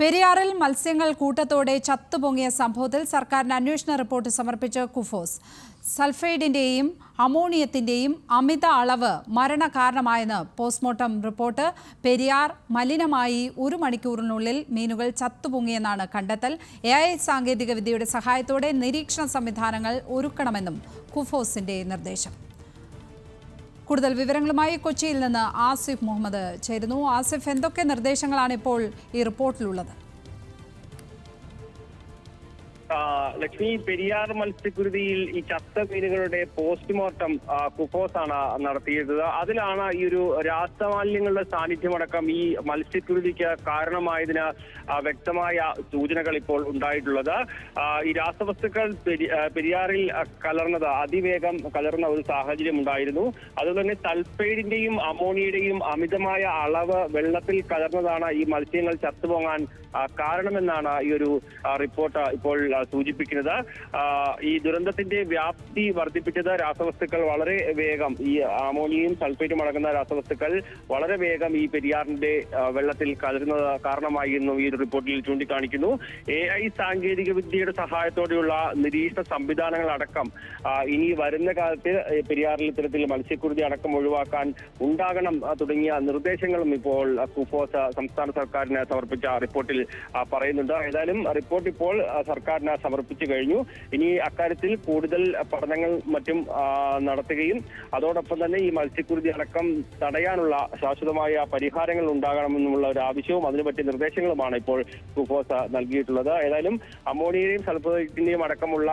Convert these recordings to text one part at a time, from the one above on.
പെരിയാറിൽ മത്സ്യങ്ങൾ കൂട്ടത്തോടെ ചത്തുപൊങ്ങിയ സംഭവത്തിൽ സർക്കാരിന് അന്വേഷണ റിപ്പോർട്ട് സമർപ്പിച്ച കുഫോസ്. സൾഫൈഡിന്റെയും അമോണിയത്തിന്റെയും അമിത അളവ് മരണകാരണമായെന്ന് പോസ്റ്റ്മോർട്ടം റിപ്പോർട്ട്. പെരിയാർ മലിനമായി ഒരു മണിക്കൂറിനുള്ളിൽ മീനുകൾ ചത്തുപൊങ്ങിയെന്നാണ് കണ്ടെത്തൽ. എ ഐ സാങ്കേതികവിദ്യയുടെ സഹായത്തോടെ നിരീക്ഷണ സംവിധാനങ്ങൾ ഒരുക്കണമെന്നും കുഫോസിന്റെ നിർദ്ദേശം. കൂടുതൽ വിവരങ്ങളുമായി കൊച്ചിയിൽ നിന്ന് ആസിഫ് മുഹമ്മദ് ചേരുന്നു. ആസിഫ് എന്തൊക്കെ നിർദ്ദേശങ്ങളാണ് ഇപ്പോൾ ഈ റിപ്പോർട്ടിലുള്ളത്? ലക്ഷ്മി പെരിയാർ മത്സ്യക്കുരുതിയിൽ ഈ ചത്ത മീനുകളുടെ പോസ്റ്റ്മോർട്ടം കുഫോസ് ആണ് നടത്തിയത്. അതിലാണ് ഈ ഒരു രാസമാലിന്യങ്ങളുടെ സാന്നിധ്യമടക്കം ഈ മത്സ്യക്കുരുതിക്ക് കാരണമായതിന് വ്യക്തമായ സൂചനകൾ ഇപ്പോൾ ഉണ്ടായിട്ടുള്ളത്. ഈ രാസവസ്തുക്കൾ പെരിയാറിൽ കലർന്നത് അതിവേഗം കലർന്ന ഒരു സാഹചര്യം ഉണ്ടായിരുന്നു. അതുപോലെ തന്നെ സൾഫൈഡിന്റെയും അമോണിയയുടെയും അമിതമായ അളവ് വെള്ളത്തിൽ കലർന്നതാണ് ഈ മത്സ്യങ്ങൾ ചത്തുപോകാൻ കാരണമെന്നാണ് ഈ ഒരു റിപ്പോർട്ട് ഇപ്പോൾ സൂചിപ്പിക്കുന്നത്. ഈ ദുരന്തത്തിന്റെ വ്യാപ്തി വർദ്ധിപ്പിച്ചത് രാസവസ്തുക്കൾ വളരെ വേഗം ഈ അമോണിയയും സൾഫേറ്റും അടങ്ങുന്ന രാസവസ്തുക്കൾ വളരെ വേഗം ഈ പെരിയാറിന്റെ വെള്ളത്തിൽ കലരുന്നത് കാരണമായി എന്നും ഈ റിപ്പോർട്ടിൽ ചൂണ്ടിക്കാണിക്കുന്നു. എ ഐ സാങ്കേതിക വിദ്യയുടെ സഹായത്തോടെയുള്ള നിരീക്ഷണ സംവിധാനങ്ങൾ അടക്കം ഇനി വരുന്ന കാലത്ത് പെരിയാറിൽ ഇത്തരത്തിൽ മത്സ്യക്കുരുതി അടക്കം ഒഴിവാക്കാൻ ഉണ്ടാകണം തുടങ്ങിയ നിർദ്ദേശങ്ങളും ഇപ്പോൾ കുഫോസ് സംസ്ഥാന സർക്കാരിന് സമർപ്പിച്ച റിപ്പോർട്ടിൽ പറയുന്നുണ്ട്. ഏതായാലും റിപ്പോർട്ട് ഇപ്പോൾ ആ, സർക്കാരിന് സമർപ്പിച്ചു കഴിഞ്ഞു. ഇനി അക്കാര്യത്തിൽ കൂടുതൽ പഠനങ്ങൾ മറ്റും നടത്തുകയും അതോടൊപ്പം തന്നെ ഈ മത്സ്യക്കുരുതി അടക്കം തടയാനുള്ള ശാശ്വതമായ പരിഹാരങ്ങൾ ഉണ്ടാകണമെന്നുള്ള ഒരു ആവശ്യവും അതിനു പറ്റിയ നിർദ്ദേശങ്ങളുമാണ് ഇപ്പോൾ കുഫോസ് നൽകിയിട്ടുള്ളത്. ഏതായാലും അമോണിയയും സൾഫേറ്റിന്റെയും അടക്കമുള്ള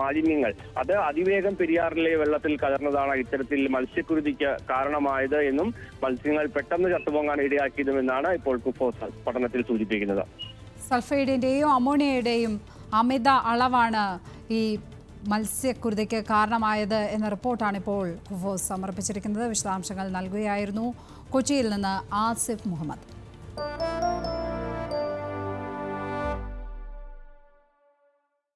മാലിന്യങ്ങൾ അത് അതിവേഗം പെരിയാറിലെ വെള്ളത്തിൽ കലർന്നതാണ് ഇത്തരത്തിൽ മത്സ്യക്കുരുതിക്ക് കാരണമായത് എന്നും മത്സ്യങ്ങൾ പെട്ടെന്ന് ചത്തുപൊങ്ങാൻ ഇടയാക്കിയതുമെന്നാണ് ഇപ്പോൾ കുഫോസ പഠനത്തിൽ സൂചിപ്പിക്കുന്നത്. സൾഫൈഡിന്റെയും അമോണിയയുടെയും അമിത അളവാണ് ഈ മത്സ്യക്കുരുതിക്ക് കാരണമായത് എന്ന റിപ്പോർട്ടാണ് ഇപ്പോൾ കുഫോസ് സമർപ്പിച്ചിരിക്കുന്നത്. വിശദാംശങ്ങൾ നൽകുകയായിരുന്നു കൊച്ചിയിൽ നിന്ന് ആസിഫ് മുഹമ്മദ്.